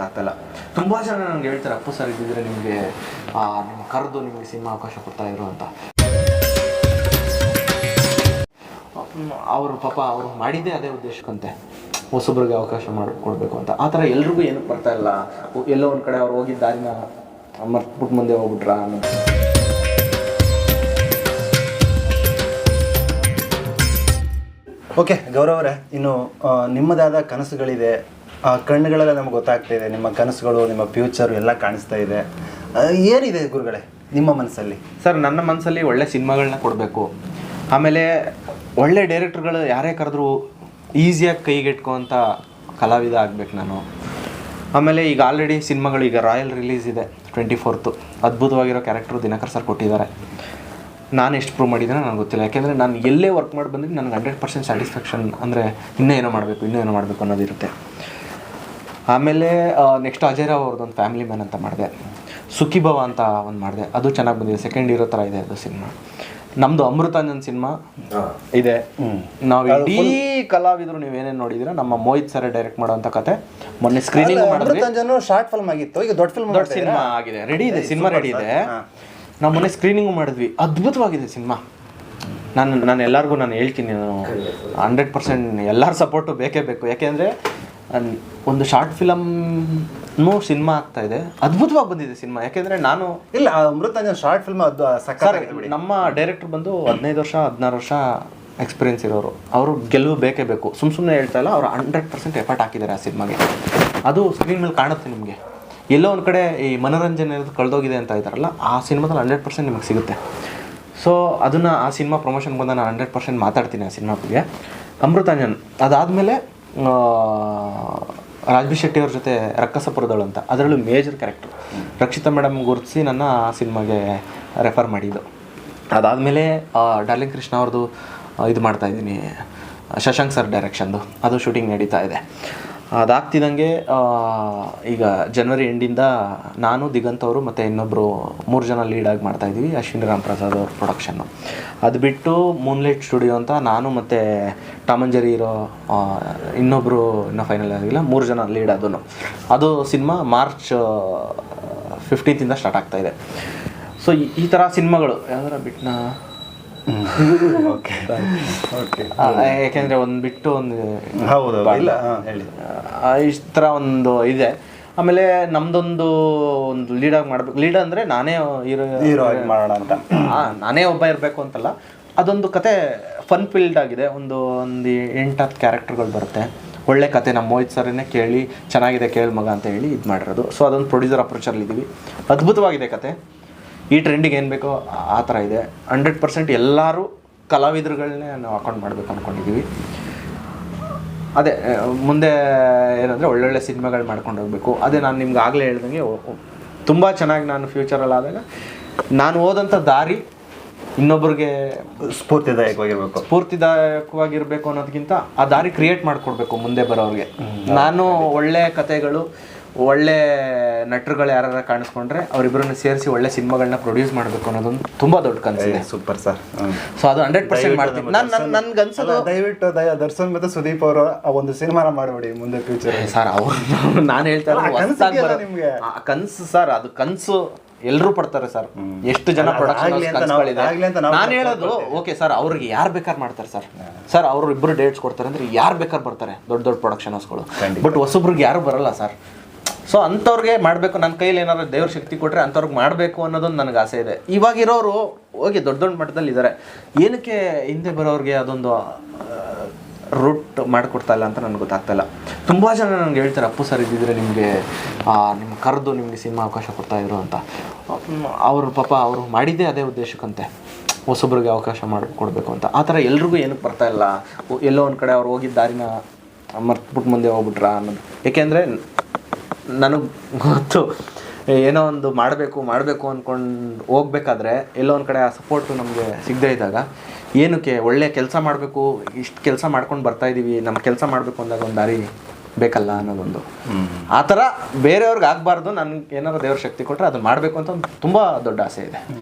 ಗೊತ್ತಾಗ್ತಾ ಇಲ್ಲ ತುಂಬ ಜನ ನನಗೆ ಹೇಳ್ತಾರೆ, ಅಪ್ಪು ಸರ್, ಇದ್ದಿದ್ರೆ ನಿಮಗೆ ನಿಮ್ಮ ಕರೆದು ನಿಮಗೆ ಸಿನಿಮಾ ಅವಕಾಶ ಕೊಡ್ತಾ ಇದ್ರು ಅಂತ. ಅವರು ಪಾಪ, ಅವರು ಮಾಡಿದ್ದೇ ಅದೇ ಉದ್ದೇಶಕ್ಕಂತೆ. ಹೊಸಬ್ರಿಗೆ ಅವಕಾಶ ಮಾಡಿಕೊಡ್ಬೇಕು ಅಂತ. ಆ ಥರ ಎಲ್ರಿಗೂ ಏನಕ್ಕೆ ಬರ್ತಾ ಇಲ್ಲ. ಎಲ್ಲೋ ಒಂದು ಕಡೆ ಅವ್ರು ಹೋಗಿದ್ದ ದಾರಿನ ಮರ್ತ್ಬಿಟ್ಟು ಮುಂದೆ ಹೋಗ್ಬಿಟ್ರಾ ಓಕೆ, ಗೌರವ್ರೆ, ಇನ್ನು ನಿಮ್ಮದಾದ ಕನಸುಗಳಿದೆ. ಕಣ್ಣುಗಳೆಲ್ಲ ನಮ್ಗೆ ಗೊತ್ತಾಗ್ತಾ ಇದೆ, ನಿಮ್ಮ ಕನಸುಗಳು, ನಿಮ್ಮ ಫ್ಯೂಚರ್ ಎಲ್ಲ ಕಾಣಿಸ್ತಾ ಇದೆ. ಏನಿದೆ ಗುರುಗಳೇ, ನಿಮ್ಮ ಮನಸ್ಸಲ್ಲಿ? ಸರ್, ನನ್ನ ಮನಸ್ಸಲ್ಲಿ ಒಳ್ಳೆ ಸಿನಿಮಾಗಳನ್ನ ಕೊಡಬೇಕು. ಆಮೇಲೆ ಒಳ್ಳೆ ಡೈರೆಕ್ಟರ್ಗಳು ಯಾರೇ ಕರೆದ್ರು ಈಸಿಯಾಗಿ ಕೈಗೆಟ್ಕೋಂಥ ಕಲಾವಿದ ಆಗ್ಬೇಕು ನಾನು. ಆಮೇಲೆ ಈಗ ಆಲ್ರೆಡಿ ಸಿನಿಮಾಗಳು, ಈಗ ರಾಯಲ್ ರಿಲೀಸ್ ಇದೆ ಟ್ವೆಂಟಿ ಫೋರ್ತು ಅದ್ಭುತವಾಗಿರೋ ಕ್ಯಾರೆಕ್ಟರ್ ದಿನಕರ್ ಸರ್ ಕೊಟ್ಟಿದ್ದಾರೆ. ನಾನು ಎಷ್ಟು ಪ್ರೂವ್ ಮಾಡಿದ್ದೀನಿ ನನಗೆ ಗೊತ್ತಿಲ್ಲ. ಯಾಕೆಂದರೆ ನಾನು ಎಲ್ಲೇ ವರ್ಕ್ ಮಾಡಿ ಬಂದಿದ್ದು ನನಗೆ ಹಂಡ್ರೆಡ್ ಪರ್ಸೆಂಟ್ ಸ್ಯಾಟಿಸ್ಫ್ಯಾಕ್ಷನ್ ಅಂದರೆ ಇನ್ನೂ ಏನೋ ಮಾಡಬೇಕು ಇನ್ನೂ ಏನೋ ಮಾಡಬೇಕು ಅನ್ನೋದಿರುತ್ತೆ. ಆಮೇಲೆ ನೆಕ್ಸ್ಟ್ ಅಜಯ್ ರಾವ್ ಅವ್ರದ್ದೊಂದು ಫ್ಯಾಮಿಲಿ ಮ್ಯಾನ್ ಅಂತ ಮಾಡಿದೆ. ಸುಖಿಭವ ಅಂತ ಒಂದು ಮಾಡಿದೆ. ಅದು ಚೆನ್ನಾಗಿ ಬಂದಿದೆ. ಸೆಕೆಂಡ್ ಇರೋ ಥರ ಇದೆ ಅದು ಸಿನಿಮಾ. ನಮ್ಮದು ಅಮೃತಾಂಜನ್ ಸಿನಿಮಾ. ಇದೆ. ನಾವು ಇಡೀ ಕಲಾವಿದರು ನೀವೇನೇನು ನೋಡಿದಿರ ನಮ್ಮ ಮೋಹಿತ್ ಸರ್ ಡೈರೆಕ್ಟ್ ಮಾಡುವಂತ ಕತೆ. ಮೊನ್ನೆ ಸ್ಕ್ರೀನಿಂಗ್ ಮಾಡಿದ್ವಿ. ಅಮೃತಾಂಜನು ಶಾರ್ಟ್ ಫಿಲ್ಮ್ ಆಗಿತ್ತು. ಈಗ ದೊಡ್ಡ ಫಿಲ್ಮ್ ದೊಡ್ಡ ಸಿನಿಮಾ ಆಗಿದೆ. ರೆಡಿ ಇದೆ ಸಿನಿಮಾ ರೆಡಿ ಇದೆ. ನಾವು ಮೊನ್ನೆ ಸ್ಕ್ರೀನಿಂಗ್ ಮಾಡಿದ್ವಿ. ಅದ್ಭುತವಾಗಿದೆ ಸಿನಿಮಾ. ನಾನು ನಾನು ಎಲ್ಲರಿಗೂ ನಾನು ಹೇಳ್ತೀನಿ ನಾನು ಹಂಡ್ರೆಡ್ ಪರ್ಸೆಂಟ್ ಎಲ್ಲರ ಸಪೋರ್ಟು ಬೇಕೇ ಬೇಕು. ಯಾಕೆಂದರೆ ಒಂದು ಶಾರ್ಟ್ ಫಿಲಮ್ನು ಸಿನಿಮಾ ಆಗ್ತಾ ಇದೆ. ಅದ್ಭುತವಾಗಿ ಬಂದಿದೆ ಸಿನಿಮಾ. ಯಾಕೆಂದ್ರೆ ನಾನು ಇಲ್ಲ ಅಮೃತಾಂಜನ್ ಶಾರ್ಟ್ ಫಿಲ್ಮ್ ಅದು ಸರ್ ಸಕ್ಕತ್ತಾಗಿದೆ ಬಿಡಿ ನಮ್ಮ ಡೈರೆಕ್ಟರ್ ಬಂದು ಹದಿನೈದು ವರ್ಷ ಹದಿನಾರು ವರ್ಷ ಎಕ್ಸ್ಪೀರಿಯನ್ಸ್ ಇರೋರು. ಅವರು ಗೆಲುವು ಬೇಕೇ ಬೇಕು. ಸುಮ್ ಸುಮ್ಮನೆ ಹೇಳ್ತಾ ಇಲ್ಲ ಅವರು ಹಂಡ್ರೆಡ್ ಪರ್ಸೆಂಟ್ ಎಫರ್ಟ್ ಹಾಕಿದ್ದಾರೆ ಆ ಸಿನಿಮಾಗೆ. ಅದು ಸ್ಕ್ರೀನ್ ಮೇಲೆ ಕಾಣುತ್ತೆ ನಿಮಗೆ. ಎಲ್ಲೋ ಒಂದು ಕಡೆ ಈ ಮನೋರಂಜನೆ ಇರೋದು ಕಳೆದೋಗಿದೆ ಅಂತ ಇದ್ದಾರಲ್ಲ ಆ ಸಿನಿಮಾದಲ್ಲಿ ಹಂಡ್ರೆಡ್ ಪರ್ಸೆಂಟ್ ನಿಮಗೆ ಸಿಗುತ್ತೆ. ಸೊ ಅದನ್ನು ಆ ಸಿನಿಮಾ ಪ್ರಮೋಷನ್ ಬಂದ ನಾನು ಹಂಡ್ರೆಡ್ ಪರ್ಸೆಂಟ್ ಮಾತಾಡ್ತೀನಿ ಆ ಸಿನಿಮಾ ಬಗ್ಗೆ. ಅಮೃತಾಂಜನ್ ಅದಾದಮೇಲೆ ರಾಜ್ಬಿ ಶೆಟ್ಟಿ ಅವ್ರ ಜೊತೆ ರಕ್ಕಸಪುರದಳು ಅಂತ. ಅದರಲ್ಲೂ ಮೇಜರ್ ಕ್ಯಾರೆಕ್ಟರ್ ರಕ್ಷಿತಾ ಮೇಡಮ್ ಗುರುತಿಸಿ ನನ್ನ ಸಿನಿಮಾಗೆ ರೆಫರ್ ಮಾಡಿದ್ದು. ಅದಾದಮೇಲೆ ಡಾರ್ಲಿಂಗ್ ಕೃಷ್ಣ ಅವ್ರದ್ದು ಇದು ಮಾಡ್ತಾ ಇದ್ದೀನಿ. ಶಶಾಂಕ್ ಸರ್ ಡೈರೆಕ್ಷನ್ದು ಅದು ಶೂಟಿಂಗ್ ನಡೀತಾ ಇದೆ. ಅದಾಗ್ತಿದ್ದಂಗೆ ಈಗ ಜನವರಿ ಎಂಡಿಂದ ನಾನು, ದಿಗಂತ್ ಅವರು ಮತ್ತು ಇನ್ನೊಬ್ಬರು ಮೂರು ಜನ ಲೀಡಾಗಿ ಮಾಡ್ತಾಯಿದ್ದೀವಿ ಅಶ್ವಿನಿ ರಾಮ್ ಪ್ರಸಾದ್ ಅವ್ರ ಪ್ರೊಡಕ್ಷನ್ನು ಅದು ಬಿಟ್ಟು ಮೂನ್ಲೈಟ್ ಸ್ಟುಡಿಯೋ ಅಂತ ನಾನು ಮತ್ತು ಟಾಮಂಜರಿ ಇರೋ ಇನ್ನೊಬ್ಬರು ಇನ್ನೂ ಫೈನಲ್ ಆಗಿಲ್ಲ, ಮೂರು ಜನ ಲೀಡ್ ಅದನ್ನು ಅದು ಸಿನಿಮಾ ಮಾರ್ಚ್ ಫಿಫ್ಟೀನ್ತಿಂದ ಸ್ಟಾರ್ಟ್ ಆಗ್ತಾಯಿದೆ ಸೊ ಈ ಥರ ಸಿನಿಮಾಗಳು, ಯಾವ್ದಾರ ಬಿಟ್ನಾ? ಯಾಕೆಂದ್ರೆ ಒಂದು ಬಿಟ್ಟು ಒಂದು ಹೌದು ಇಲ್ಲ ಹೇಳಿ. ಇಷ್ಟ್ ಥರ ಒಂದು ಇದೆ. ಆಮೇಲೆ ನಮ್ದೊಂದು ಒಂದು ಲೀಡಾಗಿ ಮಾಡ್ಬೇಕು. ಲೀಡ್ ಅಂದರೆ ನಾನೇ ಹೀರೋ ಹೀರೋ ಆಗಿ ಮಾಡೋಣ ಅಂತ. ನಾನೇ ಒಬ್ಬ ಇರಬೇಕು ಅಂತಲ್ಲ. ಅದೊಂದು ಕತೆ ಫನ್ ಫೀಲ್ಡ್ ಆಗಿದೆ. ಒಂದು ಒಂದು ಎಂಟು ಹತ್ತು ಕ್ಯಾರೆಕ್ಟರ್ಗಳು ಬರುತ್ತೆ. ಒಳ್ಳೆ ಕತೆ ನಮ್ಮ ಮೋಹಿತ್ ಸರ್ನೇ ಕೇಳಿ ಚೆನ್ನಾಗಿದೆ ಕೇಳಿ ಮಗ ಅಂತ ಹೇಳಿ ಇದು ಮಾಡಿರೋದು. ಸೊ ಅದೊಂದು ಪ್ರೊಡ್ಯೂಸರ್ ಅಪ್ರೋಚಲ್ಲಿ ಇದ್ದೀವಿ ಅದ್ಭುತವಾಗಿದೆ ಕತೆ. ಈ ಟ್ರೆಂಡಿಗೆ ಏನು ಬೇಕೋ ಆ- ಥರ ಇದೆ. ಹಂಡ್ರೆಡ್ ಪರ್ಸೆಂಟ್ ಎಲ್ಲರೂ ಕಲಾವಿದರುಗಳನ್ನೇ ನಾವು ಅಕೌಂಟ್ ಮಾಡಬೇಕು ಅಂದ್ಕೊಂಡಿದ್ದೀವಿ ಅದೇ ಮುಂದೆ ಏನಂದರೆ ಒಳ್ಳೊಳ್ಳೆ ಸಿನಿಮಾಗಳು ಮಾಡ್ಕೊಂಡು ಹೋಗಬೇಕು. ಅದೇ ನಾನು ನಿಮ್ಗೆ ಆಗಲೇ ಹೇಳ್ದಂಗೆ ತುಂಬ ಚೆನ್ನಾಗಿ ನಾನು ಫ್ಯೂಚರಲ್ಲಿ ಆದಾಗ ನಾನು ಹೋದಂಥ ದಾರಿ ಇನ್ನೊಬ್ಬರಿಗೆ ಸ್ಫೂರ್ತಿದಾಯಕವಾಗಿರ್ಬೇಕು. ಸ್ಫೂರ್ತಿದಾಯಕವಾಗಿರಬೇಕು ಅನ್ನೋದಕ್ಕಿಂತ ಆ ದಾರಿ ಕ್ರಿಯೇಟ್ ಮಾಡಿಕೊಡ್ಬೇಕು ಮುಂದೆ ಬರೋರಿಗೆ ನಾನು ಒಳ್ಳೆ ಕತೆಗಳು ಒಳ್ಳೆ ನಟರುಗಳು ಯಾರು ಕಾಣಿಸ್ಕೊಂಡ್ರೆ ಅವರಿಬ್ಬರನ್ನ ಸೇರಿಸಿ ಒಳ್ಳೆ ಸಿನಿಮಾಗಳನ್ನ ಪ್ರೊಡ್ಯೂಸ್ ಮಾಡಬೇಕು ಅನ್ನೋದೊಂದು ತುಂಬಾ ದೊಡ್ಡ ಕನಸಿದೆ ಸೂಪರ್ ಸರ್ ಸೊ ಅದು ಹಂಡ್ರೆಡ್ ಪರ್ಸೆಂಟ್ ಮಾಡ್ತೀನಿ. ನಾನು ನನ್ಗೆ ಅನ್ಸೋದು ದಯವಿಟ್ಟು ದಯ ದರ್ಶನ್ ಮತ್ತು ಸುದೀಪ್ ಅವರು ಆ ಒಂದು ಸಿನಿಮಾನ ಮಾಡಬೇಡಿ ಮುಂದೆ ಫ್ಯೂಚರ್ ಸರ್ ಅವ್ರು ನಾನು ಹೇಳ್ತಾ ನಿಮ್ಗೆ? ಕನಸು ಸರ್ ಅದು ಕನಸು ಎಲ್ಲರೂ ಪಡ್ತಾರೆ ಸರ್ ಎಷ್ಟು ಜನ ಪ್ರೊಡಕ್ಷನ್ ನಾನು ಹೇಳೋದು ಓಕೆ ಸರ್ ಅವ್ರಿಗೆ ಯಾರು ಬೇಕಾದ್ರೆ ಮಾಡ್ತಾರೆ ಸರ್ ಸರ್ ಅವರು ಇಬ್ಬರು ಡೇಟ್ಸ್ ಕೊಡ್ತಾರೆ ಅಂದ್ರೆ ಯಾರು ಬೇಕಾದ್ರೆ ಬರ್ತಾರೆ ದೊಡ್ಡ ದೊಡ್ಡ ಪ್ರೊಡಕ್ಷನ್ ಹೌಸ್ಗಳು ಬಟ್ ಹೊಸೊಬ್ರಿಗೆ ಯಾರು ಬರಲ್ಲ ಸರ್ ಸೊ ಅಂಥವ್ರಿಗೆ ಮಾಡಬೇಕು ನನ್ನ ಕೈಯಲ್ಲಿ ಏನಾದ್ರು ದೇವ್ರ ಶಕ್ತಿ ಕೊಟ್ಟರೆ ಅಂಥವ್ರಿಗೆ ಮಾಡಬೇಕು ಅನ್ನೋದೊಂದು ನನಗೆ ಆಸೆ ಇದೆ. ಇವಾಗಿರೋರು ಹೋಗಿ ದೊಡ್ಡ ದೊಡ್ಡ ಮಟ್ಟದಲ್ಲಿ ಇದ್ದಾರೆ ಏನಕ್ಕೆ ಹಿಂದೆ ಬರೋರಿಗೆ ಅದೊಂದು ರೂಟ್ ಮಾಡಿಕೊಡ್ತಾ ಇಲ್ಲ ಅಂತ ನನಗೆ ಗೊತ್ತಾಗ್ತಾ ಇಲ್ಲ. ತುಂಬ ಜನ ನನಗೆ ಹೇಳ್ತಾರೆ, ಅಪ್ಪು ಸರ್ ಇದ್ದಿದ್ರೆ ನಿಮಗೆ ನಿಮ್ಮ ಕರೆದು ನಿಮಗೆ ಸಿನಿಮಾ ಅವಕಾಶ ಕೊಡ್ತಾ ಇದ್ರು ಅಂತ. ಅವರು ಪಾಪ ಅವರು ಮಾಡಿದ್ದೇ ಅದೇ ಉದ್ದೇಶಕ್ಕಂತೆ. ಹೊಸಬ್ರಿಗೆ ಅವಕಾಶ ಮಾಡಿಕೊಡ್ಬೇಕು ಅಂತ. ಆ ಥರ ಎಲ್ರಿಗೂ ಏನಕ್ಕೆ ಬರ್ತಾ ಇಲ್ಲ? ಎಲ್ಲೋ ಒಂದು ಕಡೆ ಅವ್ರು ಹೋಗಿದ್ದ ದಾರಿನ ಮರ್ತ್ಬಿಟ್ಟು ಮುಂದೆ ಹೋಗ್ಬಿಟ್ರಾ ಅನ್ನೋದು. ಏಕೆಂದರೆ ನನಗೆ ಗೊತ್ತು. ಏನೋ ಒಂದು ಮಾಡಬೇಕು ಮಾಡಬೇಕು ಅಂದ್ಕೊಂಡು ಹೋಗ್ಬೇಕಾದ್ರೆ ಎಲ್ಲೋ ಒಂದು ಕಡೆ ಆ ಸಪೋರ್ಟು ನಮಗೆ ಸಿಗದೇ ಇದ್ದಾಗ ಏನಕ್ಕೆ? ಒಳ್ಳೆ ಕೆಲಸ ಮಾಡಬೇಕು ಇಷ್ಟು ಕೆಲಸ ಮಾಡ್ಕೊಂಡು ಬರ್ತಾ ಇದ್ದೀವಿ ನಮ್ಮ ಕೆಲಸ ಮಾಡಬೇಕು ಅಂದಾಗ ಒಂದು ದಾರಿ ಬೇಕಲ್ಲ ಅನ್ನೋದೊಂದು. ಆ ಥರ ಬೇರೆಯವ್ರಿಗೆ ಆಗಬಾರ್ದು ನನಗೆ ಏನಾದ್ರು ದೇವ್ರ ಶಕ್ತಿ ಕೊಟ್ಟರೆ ಅದನ್ನು ಮಾಡಬೇಕು ಅಂತ ಒಂದು ತುಂಬ ದೊಡ್ಡ ಆಸೆ ಇದೆ.